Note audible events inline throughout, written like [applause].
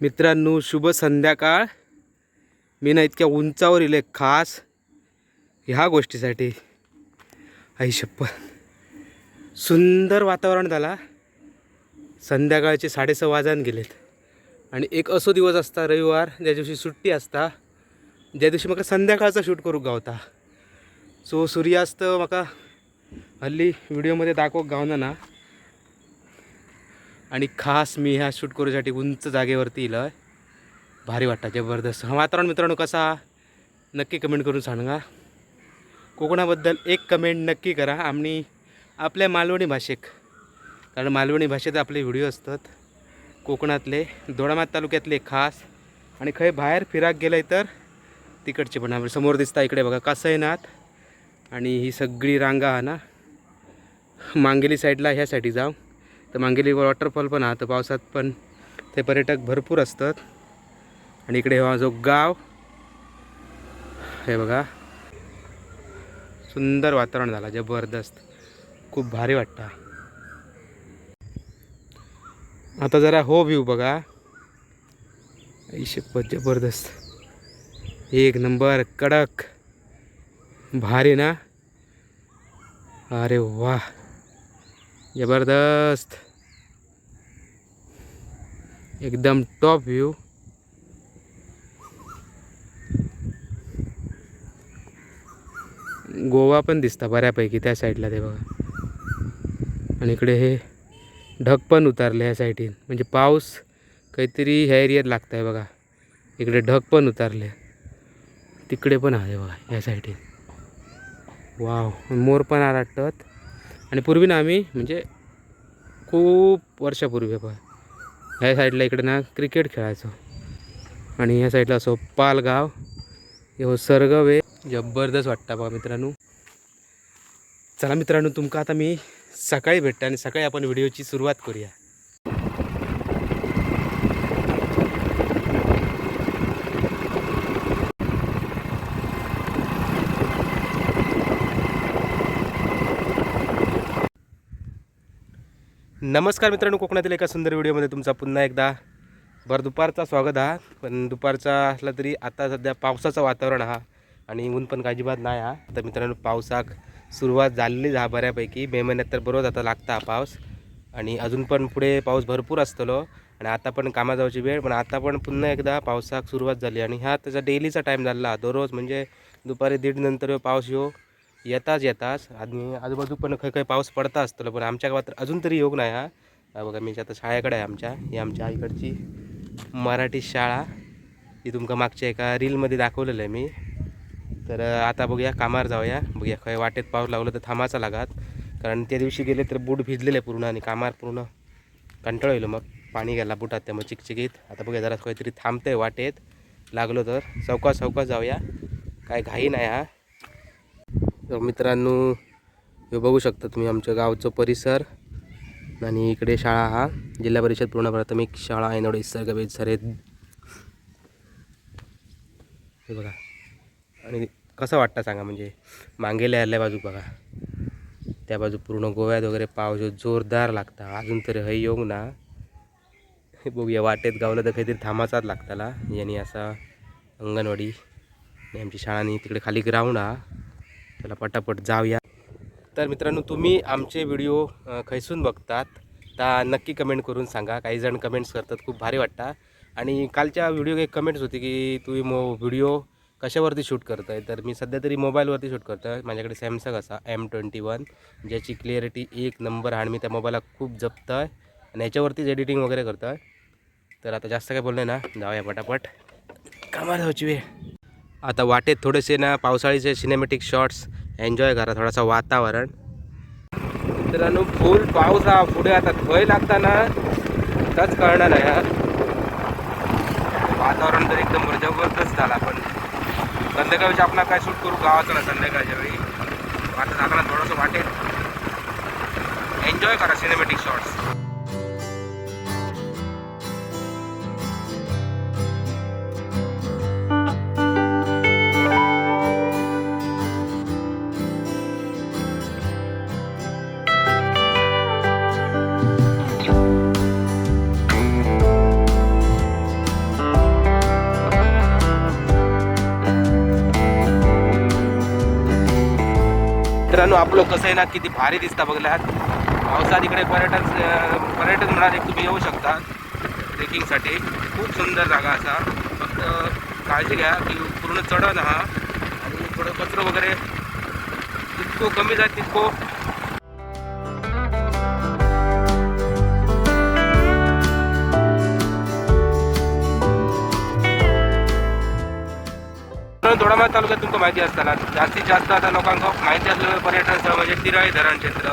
मित्रांनो शुभ संध्याकाळ. मी ना इतक्या उंचावर इले खास ह्या गोष्टीसाठी. आई शप्पथ. सुंदर वातावरण झाला. संध्याकाळचे साडेसहा वाजान गेलेत. आणि एक असो दिवस असता रविवार ज्या दिवशी सुट्टी असता ज्या दिवशी म्हाका संध्याकाळचा शूट करूक गावता. सो सूर्यास्त म्हाका हल्ली व्हिडिओमध्ये दाखवूक गावना ना आणि खास मी ह्या शूट करूसाठी उंच जागेवरती इलं. भारी वाटतं जबरदस्त. वातावरण मित्रांनो कसा? नक्की कमेंट करून सांगा. कोकणाबद्दल एक कमेंट नक्की करा. आणि आपल्या मालवणी भाषेक कारण मालवणी भाषेत आपले व्हिडिओ असतात. कोकणातले दोडामात तालुक्यातले खास. आणि खंय बाहेर फिराक गेलं तर तिकडचे पण आपण समोर दिसता इकडे बघा कसयनाथ आणि ही सगळी रांगा हा ना मांगेली साईडला ह्यासाठी जाऊ. तर मांगेली वॉटरफॉल पण हा तर पावसात पण ते पर्यटक भरपूर असतात. आणि इकडे हा जो गाव हे बघा. सुंदर वातावरण झाला जबरदस्त. खूप भारी वाटतं आता जरा हो व्ह्यू बघा. आई शपथ जबरदस्त. एक नंबर कडक. भारी ना? अरे वा जबरदस्त. एकदम टॉप व्ह्यू गोवा पण दिसता बऱ्यापैकी त्या साईडला ते बघा. आणि इकडे हे ढग पण उतारले ह्या साईडीन म्हणजे पाऊस काहीतरी ह्या एरियात लागत आहे बघा. इकडे ढग पण उतारले. तिकडे पण आहे बघा ह्या साईडीन वाव मोर पण आराटत. आणि पूर्वी ना आम्ही म्हणजे खूप वर्षापूर्वी बघा ह्या साईडला इकडे ना क्रिकेट खेळायचो. आणि ह्या साईडला असो पालगाव. हो सरगवे जबरदस्त वाटतं बघा मित्रांनो. चला मित्रांनो तुमका आता मी सकाळी भेटता आणि सकाळी आपण व्हिडिओची सुरुवात करूया. नमस्कार मित्रांनो कोकणातील एका सुंदर व्हिडिओमध्ये तुमचा पुन्हा एकदा बरं दुपारचा स्वागत हा. पण दुपारचा असला तरी आता सध्या पावसाचं वातावरण हा आणि ऊन पण अजिबात नाही हा. तर मित्रांनो पावसाक सुरुवात झालेली हा बऱ्यापैकी. मे महिन्यात तर बरोबर आता लागता हा पाऊस. आणि अजून पण पुढे पाऊस भरपूर असतलो. आणि आता पण कामा जाऊची वेळ पण आता पण पुन्हा एकदा पावसाक सुरुवात झाली. आणि हा त्याचा डेलीचा टाईम झाला दररोज म्हणजे दुपारी दीड नंतर पाऊस येऊ येताच येताच. आणि आजूबाजू पण काही काही पाऊस पडता असतो पण आमच्या गावात तर अजून तरी योग नाही हा. बघा मी आता शाळेकडे आहे आमच्या. ही आमच्या आईकडची मराठी शाळा. ही तुमका मागच्या एका रीलमध्ये दाखवलेलं आहे मी. तर आता बघूया कामावर जाऊया. बघूया खय वाटेत पाऊस लावलं तर थांबायचा लागात. कारण त्या दिवशी गेले तर बूट भिजलेले पूर्ण आणि कामावर पूर्ण कंटाळलो मग. पाणी गेला बुटात त्यामुळे चिकचिकीत. आता बघूया जरा काहीतरी थांबतंय वाटेत. लागलो तर चौका चौका जाऊया. काय घाई नाही हा. तर मित्रांनो हे बघू शकता तुम्ही आमच्या गावचं परिसर आणि इकडे शाळा हा. जिल्हा परिषद पूर्ण प्राथमिक शाळा ऐनवडे सर्गवेद सरेद. हे बघा. आणि कसं वाटतं सांगा म्हणजे मांगेल्या आल्या बाजू बघा. त्या बाजू पूर्ण गोव्यात वगैरे पाऊस जोरदार लागता. अजून तरी हय योग ना. हे बघूया वाटेत गावलं तर काहीतरी थांबाचाच लागताला. यांनी असा अंगणवाडी आणि आमची शाळानी तिकडे खाली ग्राउंड हा. चला पटापट जाऊया. तर मित्रांनो तुम्ही आमचे व्हिडिओ खैसून बघतात तर नक्की कमेंट करून सांगा. काही जण कमेंट्स करतात खूप भारी वाटतं. आणि कालच्या व्हिडिओ एक कमेंट्स होती की तुम्ही मो व्हिडिओ कशावरती शूट करत आहे तर मी सध्या तरी मोबाईलवरती शूट करतो आहे माझ्याकडे सॅमसंग असा एम ट्वेंटी वन ज्याची क्लिअरिटी एक नंबर आणि मी त्या मोबाईलला खूप जपतं आहे आणि याच्यावरतीच एडिटिंग वगैरे करतो आहे तर आता जास्त काय बोललं ना जाऊया पटापट. कामाला जाऊची वेळ आता वाटेत थोडेसे ना पावसाळीचे सिनेमॅटिक शॉट्स एन्जॉय करा थोडासा वातावरण. मित्रांनो फुल पाऊस हा. पुढे आता थंय लागता ना त्याच कळणार नाही हा. वातावरण तर एकदम जबरदस्त झाला पण संध्याकाळच्या आपला काय शूट करू? गावाचं ना संध्याकाळच्या वेळी. आता झाला थोडंसं वाटेल एन्जॉय करा सिनेमॅटिक शॉट्स मित्रांनो आपलं कसं आहे ना किती भारी दिसता बघल्यात पावसात इकडे पर्यटन पर्यटन म्हणाले तुम्ही येऊ शकता ट्रेकिंगसाठी. खूप सुंदर जागा असा. फक्त काळजी घ्या की पूर्ण चढण हा. आणि थोडं कचरं वगैरे जितकं कमी जात तितकं दोडामाळ तालुक्यात तुमकां माहिती असताना जास्तीत जास्त आता लोकांना माहिती असलेलं पर्यटन स्थळ म्हणजे तिराय धरण क्षेत्र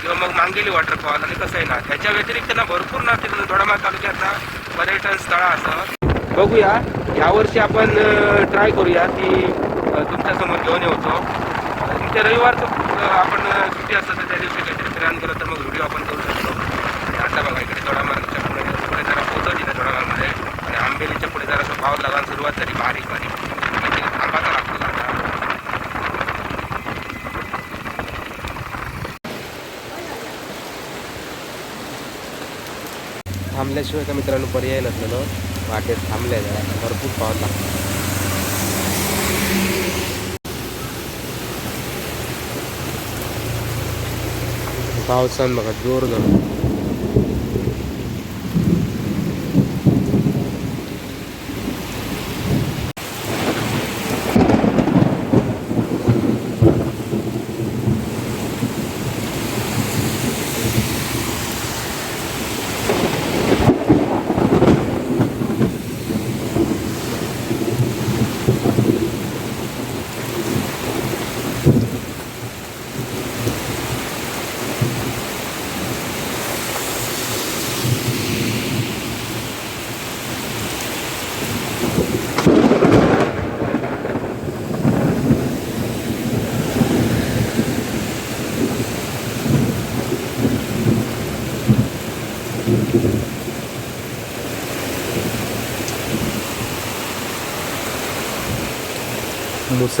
किंवा मग मांगेली वॉटरफॉल आणि कसंही ना त्याच्या व्यतिरिक्त ना भरपूर ना तिथून दोडामाळ तालुक्यात ना पर्यटन स्थळं असं बघूया. यावर्षी आपण ट्राय करूया ती तुमच्यासमोर घेऊन येऊचो तुमचे रविवारचं आपण सुट्टी असतं तर त्या दिवशी काहीतरी प्लॅन केलं तर मग व्हिडिओ आपण करू शकतो. आता बघा इकडे दोडामार्गच्या पुढे पुढे जरा पोहोचवली ना दोडामार्गमध्ये आणि आंबेलीच्या पुढे जरा पाऊस लागायला सुरुवात झाली बारीक बारीक म्हणजे थांबाचा लागतो थांबल्याशिवाय का मित्रांनो पर्याय नसलेलो? वाटेत थांबले जरा. भरपूर पाऊस लागतो पावसान बघा जोर जोर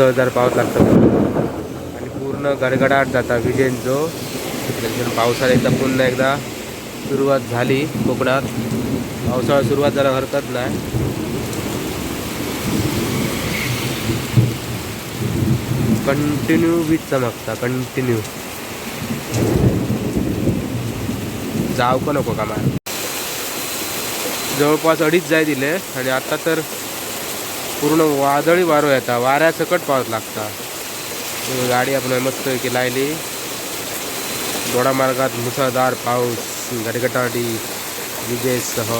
मुसळधार पाऊस लागतो आणि पूर्ण गडगडाट जाता विजेंचो. त्याच्यानंतर पावसाला एकदा पुन्हा एकदा सुरुवात झाली कोकणात. पावसाळा सुरुवात जरा हरकत नाही. कंटिन्यू वीज चमकता कंटिन्यू. जाव का नको कामा जवळपास अडीच जाय दिले आणि आता तर पूर्ण वादळी वारो येता वाऱ्यासकट पाऊस लागता गाडी आपण मस्त की लायली. दोडा मार्गात मुसळधार पाऊस गडगडाटी विजेसह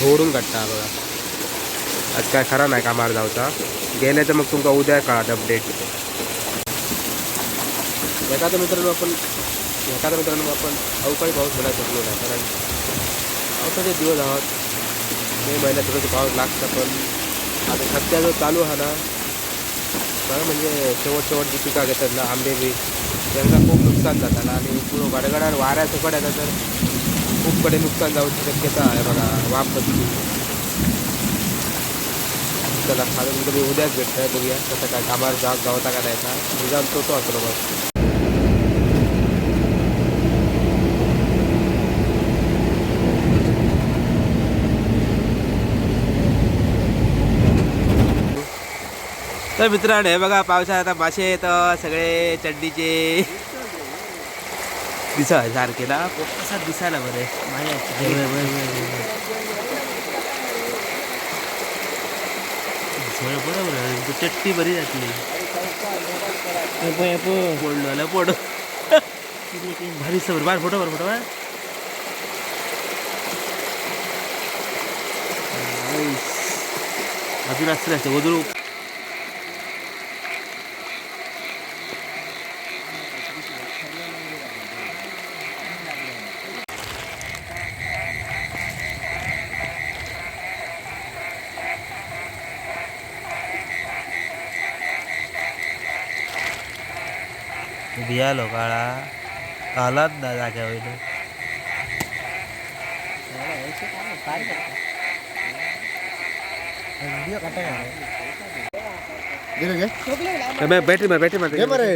झोडून काढता बघा. आज काय खरा नाही कामार जावचा गेल्याचं तर मग तुमकां उद्या कळात अपडेट एखाद्या मित्रांनो आपण एखाद्या मित्रांनो आपण अवकाळी पाऊस म्हणायला शकलो नाही. कारण पावसाचे दिवस आहोत. मे महिन्यात थोडंसं पाऊस लागतं पण आता सध्या जो चालू हा ना बरं म्हणजे शेवट शेवट जी पिका घेतात ना आंबे बी त्यांचा खूप नुकसान जाताना आणि पूर्ण गडगडा वाऱ्या सकट येतात तर खूप कडे नुकसान जाऊची शक्यता आहे बघा वाप बसली. चला आता तुम्ही उद्याच भेटताय बघूया कसं काय कामावर जाग गावता का नाही का निदान तो तो असलो मग तर मित्रांनो हे बघा पावसाळ्यात आता मासे येत सगळे चड्डीचे. दिसा सारखे ना? कसा दिसायला बरे बरोबर चट्टी बरी घातली पडलं पड भारी सबर बार फोटो बर फोटो अजून असते असते वजून भियालो काळा कालाच ना जाग्या वयलो बॅटरी मार बॅटरी मार घे बरे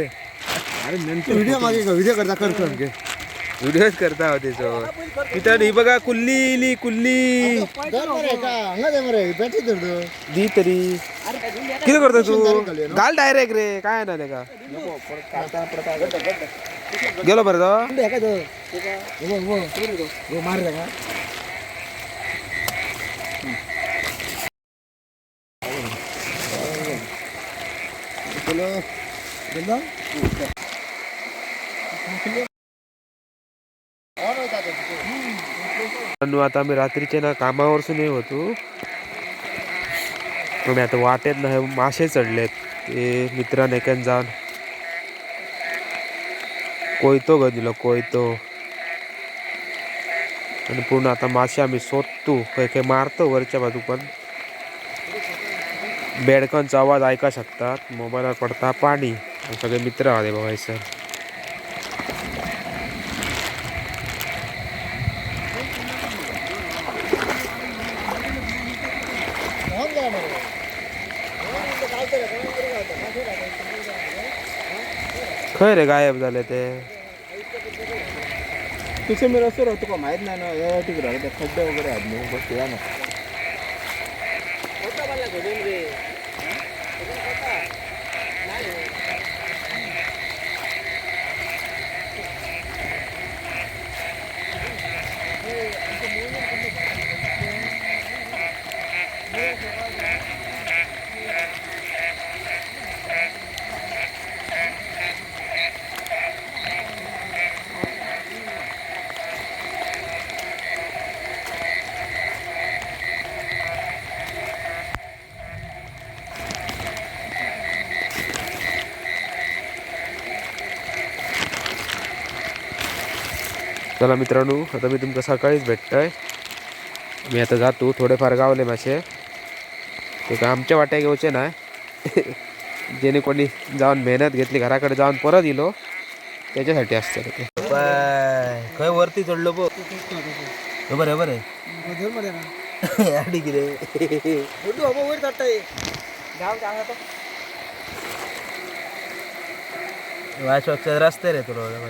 व्हिडिओ मागे व्हिडिओ करता कर कर घे व्हिडिओच करता होते सो ही बघा कुल्ली इली कुल्ली. दी तरी. किती करतो तू? घाल डायरेक्ट रे. काय ना का? गेलो बरं तो हो. पण आता आम्ही रात्रीचे ना कामावरसून होतो. आम्ही आता वाटेत ना हे मासे चढलेत. ते मित्रान एकान जाऊन कोयतो ग दिलो कोयतो. आणि पूर्ण आता मासे आम्ही सोदतो काही काही मारतो वरच्या बाजू पण. बेडकांचा आवाज ऐका शकतात. मोबाईलवर पडता पाणी. सगळे मित्र आले बघायचं खय रे गायब झाले ते. तुझे मी रस्त्यावर होतो का? माहीत नाही ना या तिकडे राहतो त्या खड्डे वगैरे आहेत ना बस या ना. चला मित्रांनो आता मी तुमका सकाळीच भेटतोय. मी आता जातो थोडेफार गावले मासे. ते काय आमच्या वाट्या घेऊचे नाही [laughs] जेणे कोणी जाऊन मेहनत घेतली घराकडे जाऊन परत इलो त्याच्यासाठी असतं ते. खय वरती चढलो बघ. बरं बरं. [laughs] रस्ते रे तुला.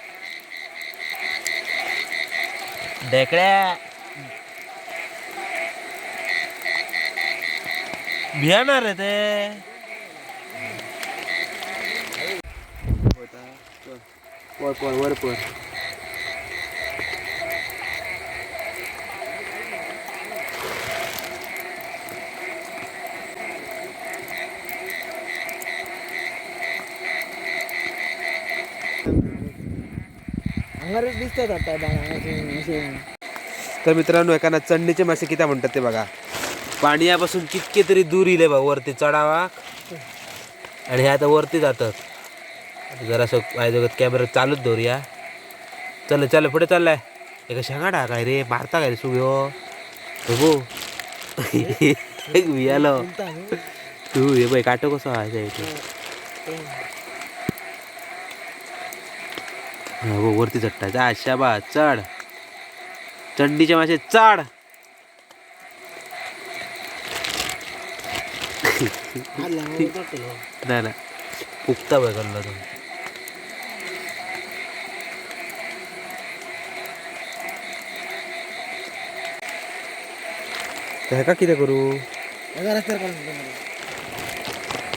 डेकड्या भियाणार रे ते दिसतात आता तर मित्रांनो एकाना चंडीचे मासे किती म्हणतात ते बघा. पाण्यापासून कितके तरी दूर इले बा वरती चढावा. आणि हे आता वरती जातात. जरासं माझ्या कॅमेरा चालूच धरूया. चल चल पुढे चाललाय. एका शेंगाडा काय रे मारता काय रे सुग्यो बघू. [laughs] वियालो तू हे बाई काटो कसं व्हायचं हो, वरती चढताय. अशा बा चढ. चंडीचे मासे चढ नाही ना फुकता बघ कल्ला तो. का किती करू?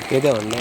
कितें म्हणलं.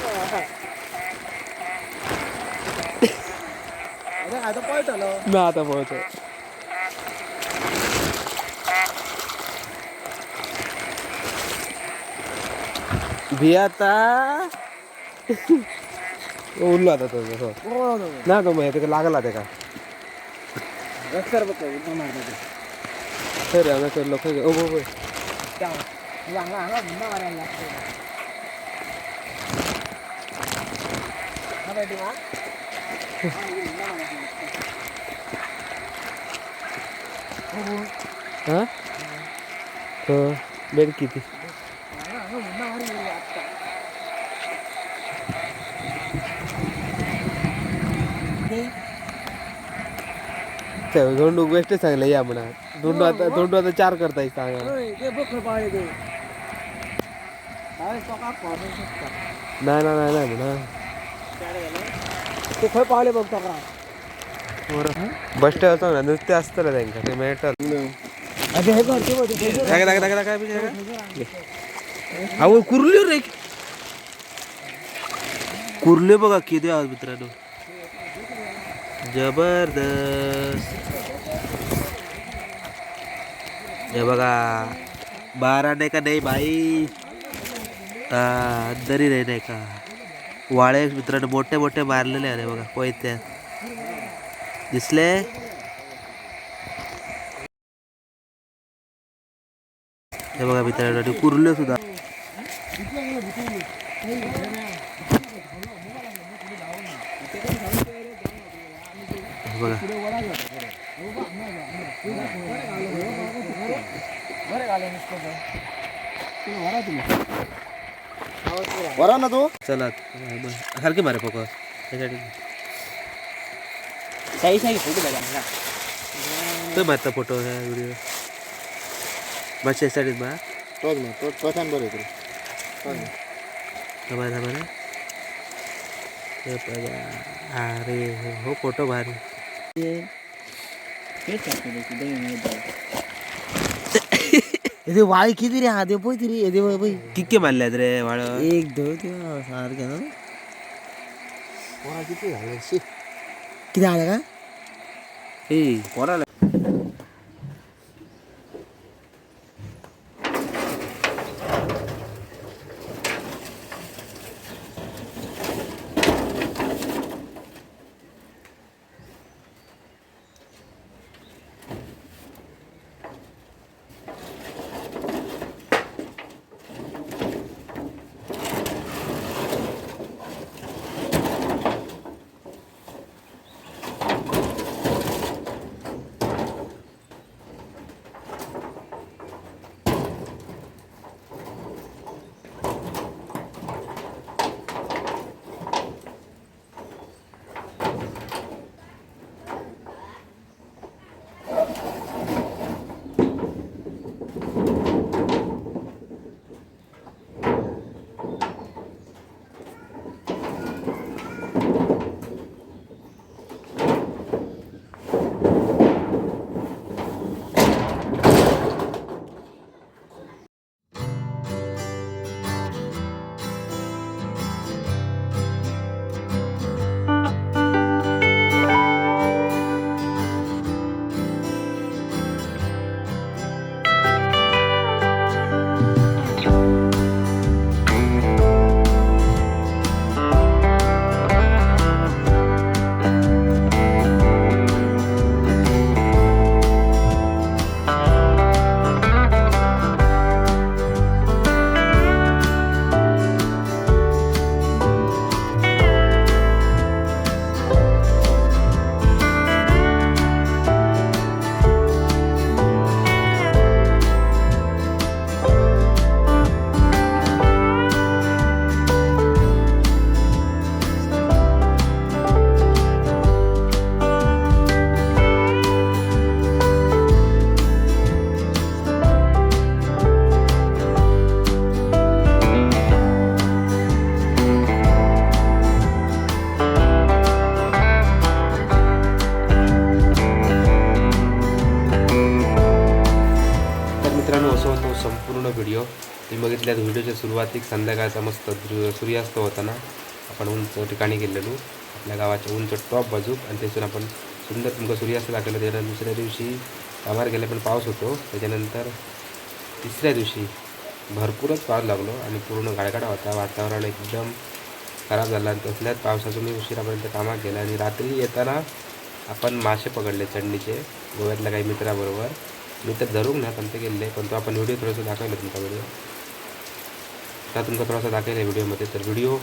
तो हाती रावलेला रे आता पळतलो ना आता पळतो भी आता उरलो आता तो हो. ना तो मग ते लागला ते का? रस्त्यावर बघ उड्डा मारतो सर आम्ही सर लोक ओ बो बो त्या अंगा अंगा उड्डा मारायला लागतो. हा बैठी मा बेड किती? धोंडू बेस्ट चांगलं या म्हणा. धोंडू आता धोंडू आता चार करताय सांगा. नाही ना नाही नाही म्हणा. ते खय पाहिले बघता का? बस स्टँड असतो ना नुसते असतं त्यांका ते मेटल ते अहो कुर्ले रे. कुर्ले बघा किती आवाज मित्रांनो. जबरदस्त. हे बघा. बारा नाही का? नाही बाई. हा अंदरी नाही नाही का? वाळे मित्रांनो. मोठे मोठे मारलेले आहे बघा. कोयत्यात दिसले. हे बघा आणि कुर्ले सुद्धा. बघा. वरा ना तू. चला सारखे मारे फोकस त्यासाठी साई साई फोटो बघा तो मारता फोटो व्हिडिओ बस यासाठी बा. तोच ना तो पठाण बरं तुला थांबा थांबा ना. हे बघा. अरे हो, हो फोटो भारी येते [laughs] वाळ किती रे हा दे पोय तरी येते बाय बाई किती मारल्यात रे वाळ? एक दोन तीन सारखे ना किती झाले? किती आलं ए कोणाला मित्रांनो असं होतो संपूर्ण व्हिडिओ तुम्ही बघितल्यात व्हिडिओच्या सुरुवातीक संध्याकाळचा मस्त सूर्यास्त होताना आपण उंच ठिकाणी गेलेलो. आपल्या गावाच्या उंच टॉप बाजूक आणि तिथून आपण सुंदर तुमका सूर्यास्त दाखवलं. त्याच्यानंतर दुसऱ्या दिवशी कामार गेले पण पाऊस होतो. त्याच्यानंतर तिसऱ्या दिवशी भरपूरच पाऊस लागलो आणि पूर्ण गाडगाडा होता. वातावरण एकदम खराब झालं. आणि तसल्याच पावसातून मी उशिरापर्यंत कामात गेला. आणि रात्री येताना आपण मासे पकडले चढणीचे गोव्यातल्या काही मित्राबरोबर. मी तर धरूक ना पण ते गेले. पण तो आपण व्हिडिओ थोडंसं दाखवलं तुमचा व्हिडिओ आता तुमचा थोडासा दाखवला व्हिडिओमध्ये तर व्हिडिओ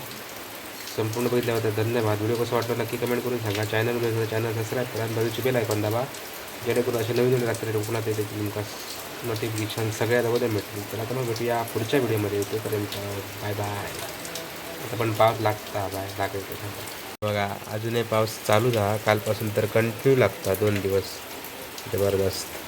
संपूर्ण बघितल्यावर धन्यवाद. व्हिडिओ कसं वाटलं नक्की कमेंट करून सांगा. चॅनल चॅनल सबस्क्राईब करा आणि बाजूची बेल ऐकून दाबा. जेणेकरून असे नवीन नवीन रात्री कोकणात येते तुमका नोटिफिकेशन सगळ्यात अगोदर मिळतील तर आता मग भेटूया पुढच्या व्हिडिओमध्ये तोपर्यंत बाय बाय आता पण पाऊस लागता बाय लागेल बघा अजूनही पाऊस चालू झाला. कालपासून तर कंटिन्यू लागता दोन दिवस. जबरदस्त.